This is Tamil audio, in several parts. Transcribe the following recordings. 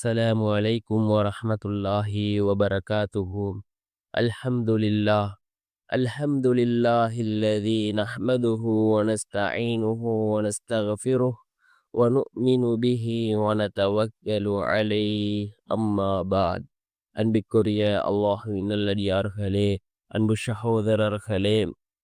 السلام عليكم ورحمة الله وبركاته الحمد لله الحمد لله الذي نحمده ونستعينه ونستغفره ونؤمن به ونتوكل عليه أما بعد அன்பிற்குரிய அல்லாஹுவின் நல்லடியார்களே அன்பு சகோதரர்களே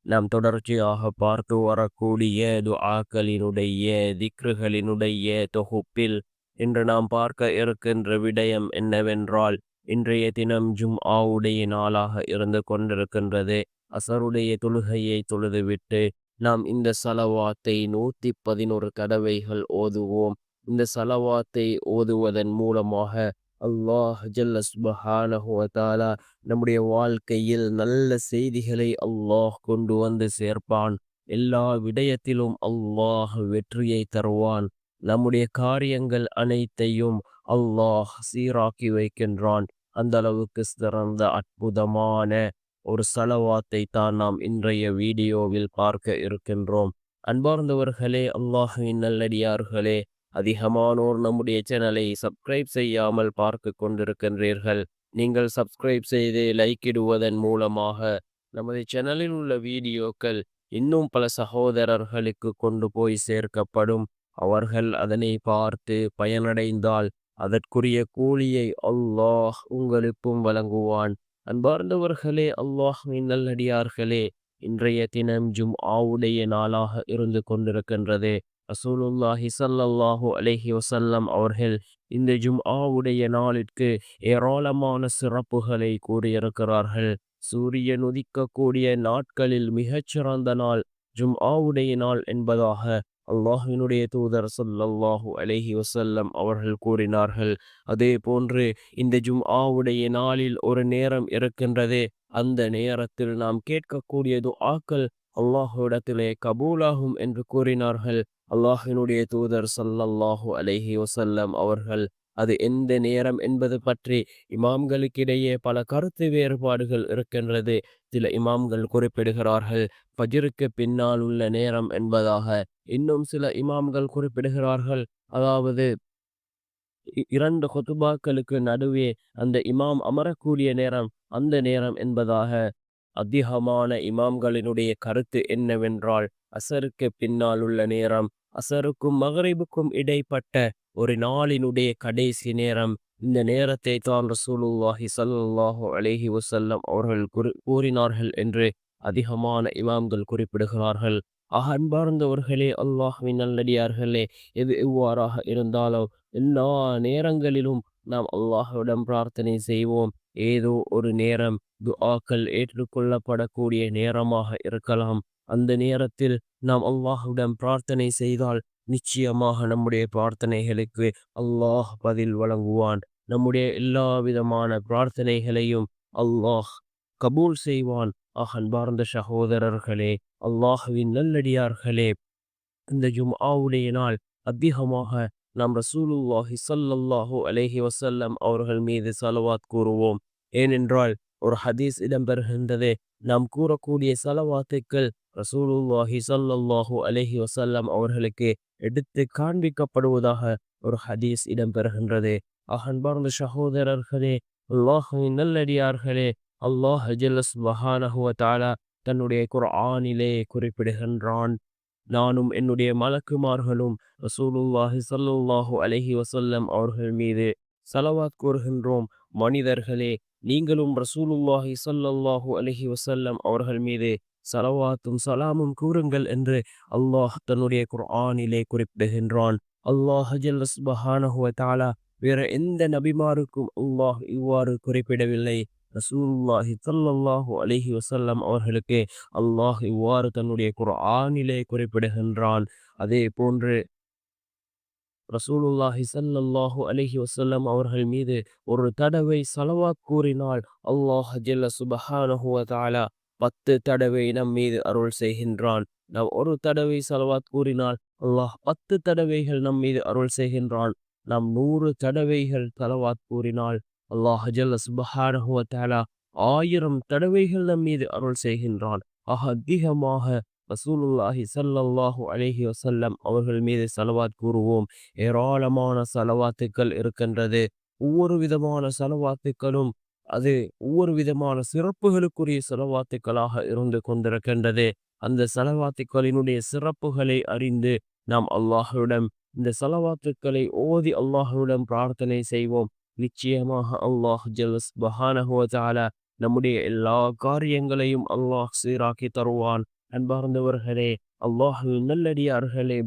நாம் தொடர்ச்சியாக பார்த்து வரக்கூடிய துஆக்களினுடைய திக்ருகளினுடைய தொகுப்பில் இன்று நாம் பார்க்க இருக்கின்ற விடயம் என்னவென்றால் இன்றைய தினம் ஜும் ஆவுடைய நாளாக இருந்து கொண்டிருக்கின்றது. அசருடைய தொழுகையை தொழுதுவிட்டு நாம் இந்த சலவாத்தை நூற்றி பதினோரு கதவைகள் ஓதுவோம். இந்த சலவாத்தை ஓதுவதன் மூலமாக அல்லாஹ் ஜல்லஸ்பஹானஹுவதாலா நம்முடைய வாழ்க்கையில் நல்ல செய்திகளை அல்லாஹ் கொண்டு வந்து சேர்ப்பான். எல்லா விடயத்திலும் அல்லாஹ் வெற்றியை தருவான். நம்முடைய காரியங்கள் அனைத்தையும் அல்லாஹ் சீராக்கி வைக்கின்றான். அந்த அளவுக்கு சிறந்த அற்புதமான ஒரு செலவாத்தை தான் நாம் இன்றைய வீடியோவில் பார்க்க இருக்கின்றோம். அன்பார்ந்தவர்களே அல்லாஹுவின் நல்லடியார்களே அதிகமானோர் நம்முடைய சேனலை சப்ஸ்கிரைப் செய்யாமல் பார்க்க கொண்டிருக்கின்றீர்கள். நீங்கள் சப்ஸ்கிரைப் செய்து லைக் இடுவதன் மூலமாக நமது சேனலில் உள்ள வீடியோக்கள் இன்னும் பல சகோதரர்களுக்கு கொண்டு போய் சேர்க்கப்படும். அவர்கள் அதனை பார்த்து பயனடைந்தால் அதற்குரிய கூலியை அல்லாஹ் உங்களுக்கும் வழங்குவான். அன்பார்ந்தவர்களே அல்லாஹின் நல்லடியார்களே இன்றைய தினம் ஜும் ஆவுடைய நாளாக இருந்து கொண்டிருக்கின்றது. ரசூலுல்லாஹி சல்லல்லாஹு அலைஹி வசல்லம் அவர்கள் இந்த ஜும் ஆவுடைய நாளிற்கு ஏராளமான சிறப்புகளை கூறியிருக்கிறார்கள். சூரியன் உதிக்கக்கூடிய நாட்களில் மிகச்சிறந்த நாள் ஜும் ஆவுடைய நாள் என்பதாக அல்லாஹினுடைய தூதர் சொல்லல்லாஹு அலஹி வசல்லம் அவர்கள் கூறினார்கள் அதே போன்று இந்த ஜும் ஆவுடைய நாளில் ஒரு நேரம் இருக்கின்றது அந்த நேரத்தில் நாம் கேட்கக்கூடிய துஆக்கள் அல்லாஹுடத்திலே கபூலாகும் என்று கூறினார்கள். அல்லாஹினுடைய தூதர் சல்லல்லாஹு அலைஹி வசல்லம் அவர்கள் அது எந்த நேரம் என்பது பற்றி இமாம்களுக்கிடையே பல கருத்து வேறுபாடுகள் இருக்கின்றது. சில இமாம்கள் குறிப்பிடுகிறார்கள் பஜிருக்கு பின்னால் உள்ள நேரம் என்பதாக. இன்னும் சில இமாம்கள் குறிப்பிடுகிறார்கள் அதாவது இரண்டு கொத்துபாக்களுக்கு நடுவே அந்த இமாம் அமரக்கூடிய நேரம் அந்த நேரம் என்பதாக. அதிகமான இமாம்களினுடைய கருத்து என்னவென்றால் அசருக்கு பின்னால் உள்ள நேரம் அசருக்கும் மகரிபுக்கும் இடைப்பட்ட ஒரு நாளினுடைய கடைசி நேரம். இந்த நேரத்தை தான் ரசூலுல்லாஹி சல்லாஹு அலேஹி வசல்லம் அவர்கள் கூறினார்கள் என்று அதிகமான இமாம்கள் குறிப்பிடுகிறார்கள். அன்பார்ந்தவர்களே அல்லாஹ்வின் நல்லடியார்களே எது எவ்வாறாக இருந்தாலும் எல்லா நேரங்களிலும் நாம் அல்லாஹுடன் பிரார்த்தனை செய்வோம். ஏதோ ஒரு நேரம் துஆக்கள் ஏற்றுக்கொள்ளப்படக்கூடிய நேரமாக இருக்கலாம். அந்த நேரத்தில் நாம் அல்லாஹுடன் பிரார்த்தனை செய்தால் நிச்சயமாக நம்முடைய பிரார்த்தனைகளுக்கு அல்லாஹ் பதில் வழங்குவான். நம்முடைய எல்லா விதமான பிரார்த்தனைகளையும் அல்லாஹ் கபூல் செய்வான். ஆஹ் அன்பார்ந்த சகோதரர்களே அல்லாஹுவின் நல்லடியார்களே இந்த ஜும்ஆவுடைய நாள் அதிகமாக நாம் ரசூலுல்லாஹி சல்லல்லாஹு அலேஹி வசல்லம் அவர்கள் மீது சலவாத் கூறுவோம். ஏனென்றால் ஒரு ஹதீஸ் இடம்பெறுகின்றது. நாம் கூறக்கூடிய சலவாத்துக்கள் ரசூலுல்லாஹி சல்லல்லாஹு அலஹி வசல்லம் அவர்களுக்கு எடுத்து காண்பிக்கப்படுவதாக ஒரு ஹதீஸ் இடம்பெறுகின்றது. அகன்பார்ந்த சகோதரர்களே அல்லாஹின் நல்லடியார்களே அல்லாஹ் ஹஜல்லஸ் மஹானஹுவ தாலா தன்னுடைய குர்ஆனிலே குறிப்பிடுகின்றான். நானும் என்னுடைய மலக்குமார்களும் ரசூலுல்லாஹி சல்லுல்லாஹு அலஹி வசல்லம் அவர்கள் மீது சலவாத் கூறுகின்றோம். மனிதர்களே நீங்களும் ரசூலுல்லாஹி சல்லல்லாஹு அலஹி வசல்லம் அவர்கள் மீது சலவாத்தும் சலாமும் கூறுங்கள் என்று அல்லாஹ் தன்னுடைய குர்ஆனிலே குறிப்பிடுகின்றான். அல்லாஹ் ஜல்லஸ்பஹானஹுவ தாலா வேற எந்த நபிமாருக்கும் அல்லாஹ் இவ்வாறு குறிப்பிடவில்லை. ரசூல்லாஹி சல்லல்லாஹு அலிஹி வசல்லம் அவர்களுக்கு அல்லாஹ் இவ்வாறு தன்னுடைய குர்ஆனிலே குறிப்பிடுகின்றான். அதே போன்று ரசூலுல்லாஹி சல்லல்லாஹு அலஹி வசல்லம் அவர்கள் மீது ஒரு தடவை சலவா கூறினால் அல்லாஹ் ஜல்ல சுபஹானஹுவ தாலா பத்து தடவை நம் மீது அருள் செய்கின்றான். நாம் ஒரு தடவை சலவாத் கூறினால் அல்லாஹ் பத்து தடவைகள் நம் மீது அருள் செய்கின்றான். நாம் நூறு தடவைகள் தலவாத் கூறினால் அல்லாஹ் ஜல்ல சுபஹானஹுவ ஆயிரம் தடவைகள் நம் மீது அருள் செய்கின்றான். ஆக அதிகமாக ரசூலுல்லாஹி சல்லல்லாஹு அலஹி வசல்லம் அவர்கள் மீது சலவாத் கூறுவோம். ஏராளமான சலவாத்துக்கள் இருக்கின்றது. ஒவ்வொரு விதமான செலவாத்துக்களும் அது ஒவ்வொரு விதமான சிறப்புகளுக்குரிய செலவாத்துக்களாக இருந்து கொண்டிருக்கின்றது. அந்த செலவாத்துக்களினுடைய சிறப்புகளை அறிந்து நாம் அல்லாஹுவிடம் இந்த செலவாத்துக்களை ஓதி அல்லாஹுவிடம் பிரார்த்தனை செய்வோம். நிச்சயமாக அல்லாஹ் ஜல்ஸ் பஹானஹுவால நம்முடைய எல்லா காரியங்களையும் அல்லாஹ் சீராக்கி தருவான். அன்பார்ந்தவர்களே அல்லாஹ் நல்லடியார்களே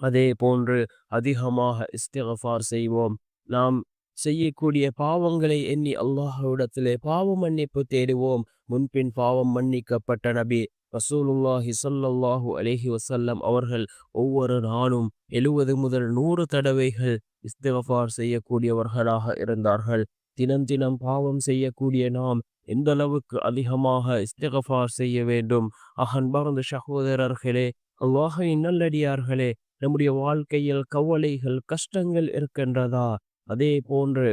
அதே போன்று அதிகமாக இஸ்திகஃபார் செய்வோம். நாம் செய்யக்கூடிய பாவங்களை எண்ணி அல்லாஹவிடத்திலே பாவ மன்னிப்பு தேடுவோம். முன்பின் பாவம் மன்னிக்கப்பட்ட நபி ரசூலுல்லாஹி சொல்லல்லாஹு அலஹி வசல்லம் அவர்கள் ஒவ்வொரு நாளும் எழுவது முதல் நூறு தடவைகள் இஸ்திகஃபார் செய்யக்கூடியவர்களாக இருந்தார்கள். தினம் தினம் பாவம் செய்யக்கூடிய நாம் எந்த அளவுக்கு அதிகமாக இஸ்திகஃபார் செய்ய வேண்டும்? அகன்பார்ந்த சகோதரர்களே அல்லாஹின் நல்லடியார்களே நம்முடைய வாழ்க்கையில் கவலைகள் கஷ்டங்கள் இருக்கின்றதா? அதே போன்று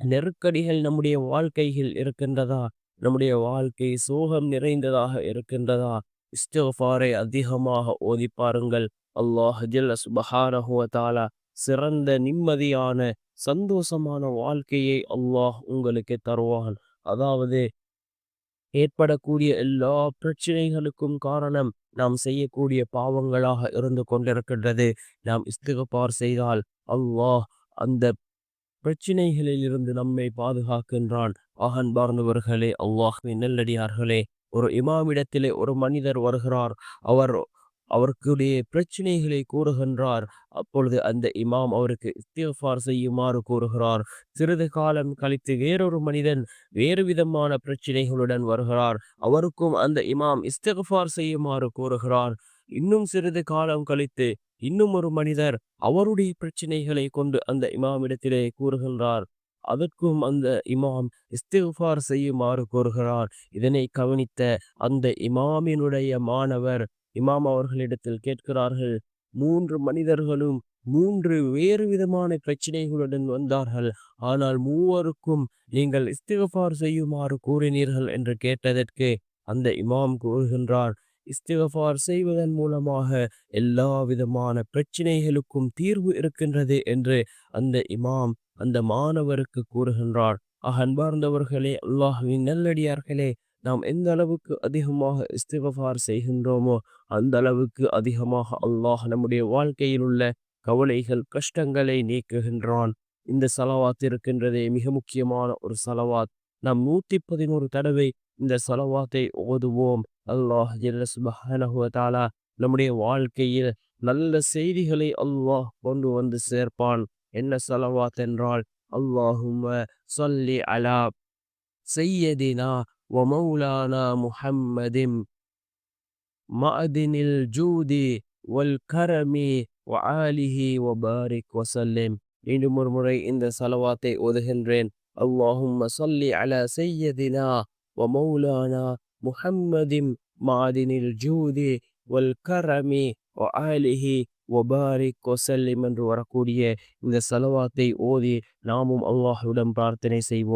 நெருக்கடிகள் நம்முடைய வாழ்க்கையில் இருக்கின்றதா? நம்முடைய வாழ்க்கை சோகம் நிறைந்ததாக இருக்கின்றதா? இஸ்டோஃபாரை அதிகமாக ஓதி பாருங்கள். அல்லாஹ் ஜல்ல சிறந்த நிம்மதியான சந்தோஷமான வாழ்க்கையை அல்லாஹ் உங்களுக்கு தருவான். அதாவது ஏற்படக்கூடிய எல்லா பிரச்சனைகளுக்கும் காரணம் நாம் செய்யக்கூடிய பாவங்களாக இருந்து கொண்டிருக்கின்றது. நாம் இஸ்திகபார் செய்தால் அல்லாஹ் அந்த பிரச்சினைகளில் இருந்து நம்மை பாதுகாக்கின்றான். ஆகன் பார்ந்தவர்களே அல்லாஹின் நெல்லடியார்களே ஒரு இமாமிடத்திலே ஒரு மனிதர் வருகிறார். அவர் அவருக்குடைய பிரச்சனைகளை கூறுகின்றார். அப்பொழுது அந்த இமாம் அவருக்கு இஸ்திஃபார் செய்யுமாறு கூறுகிறார். சிறிது காலம் கழித்து வேறொரு மனிதன் வேறு விதமான பிரச்சனைகளுடன் வருகிறார். அவருக்கும் அந்த இமாம் இஸ்திஃபார் செய்யுமாறு கூறுகிறார். இன்னும் சிறிது காலம் கழித்து இன்னும் ஒரு மனிதர் அவருடைய பிரச்சனைகளை கொண்டு அந்த இமாமிடத்திலே கூறுகின்றார். அதற்கும் அந்த இமாம் இஸ்திஃபார் செய்யுமாறு கூறுகிறார். இதனை கவனித்த அந்த இமாமினுடைய மாணவர் இமாம் அவர்களிடத்தில் கேட்கிறார்கள் மூன்று மனிதர்களும் மூன்று வேறு விதமான பிரச்சனைகளுடன் வந்தார்கள். ஆனால் மூவருக்கும் நீங்கள் இஸ்திகஃபார் செய்யுமாறு கூறினீர்கள்? என்று கேட்டதற்கு அந்த இமாம் கூறுகின்றார் இஸ்திகஃபார் செய்வதன் மூலமாக எல்லா விதமான பிரச்சனைகளுக்கும் தீர்வு இருக்கின்றது என்று அந்த இமாம் அந்த மாணவருக்கு கூறுகின்றார். அன்பர்ந்தவர்களே அல்லாஹுவின் நல்லடியார்களே நாம் எந்த அளவுக்கு அதிகமாக இஸ்திகஃபார் செய்கின்றோமோ அந்த அளவுக்கு அதிகமாக அல்லாஹ் நம்முடைய வாழ்க்கையில் உள்ள கவலைகள் கஷ்டங்களை நீக்குகின்றான். இந்த சலவாத் இருக்கின்றதே மிக முக்கியமான ஒரு சலவாத். நாம் நூத்தி பதினோரு தடவை இந்த சலவாத்தை ஓதுவோம் அல்லாஹ் தாலா நம்முடைய வாழ்க்கையில் நல்ல செய்திகளை அல்லாஹ் கொண்டு வந்து சேர்ப்பான் என்ன சலவாத் என்றால் அல்லாஹும் சொல்லி அலா செய்யதினா ومولانا محمد مأدن الجود والكرم وعاله وبارك وسلم மீண்டும் ஒரு முறை இந்த சலவாத்தை ஓதுகின்றேன் اللهم صل على سيدنا ومولانا محمد معدن الجود والكرم وآله وبارك وسلم என்று வரக்கூடிய இந்த சலவாத்தை ஓதி நாமும் அல்லாஹுடன் பிரார்த்தனை செய்வோம்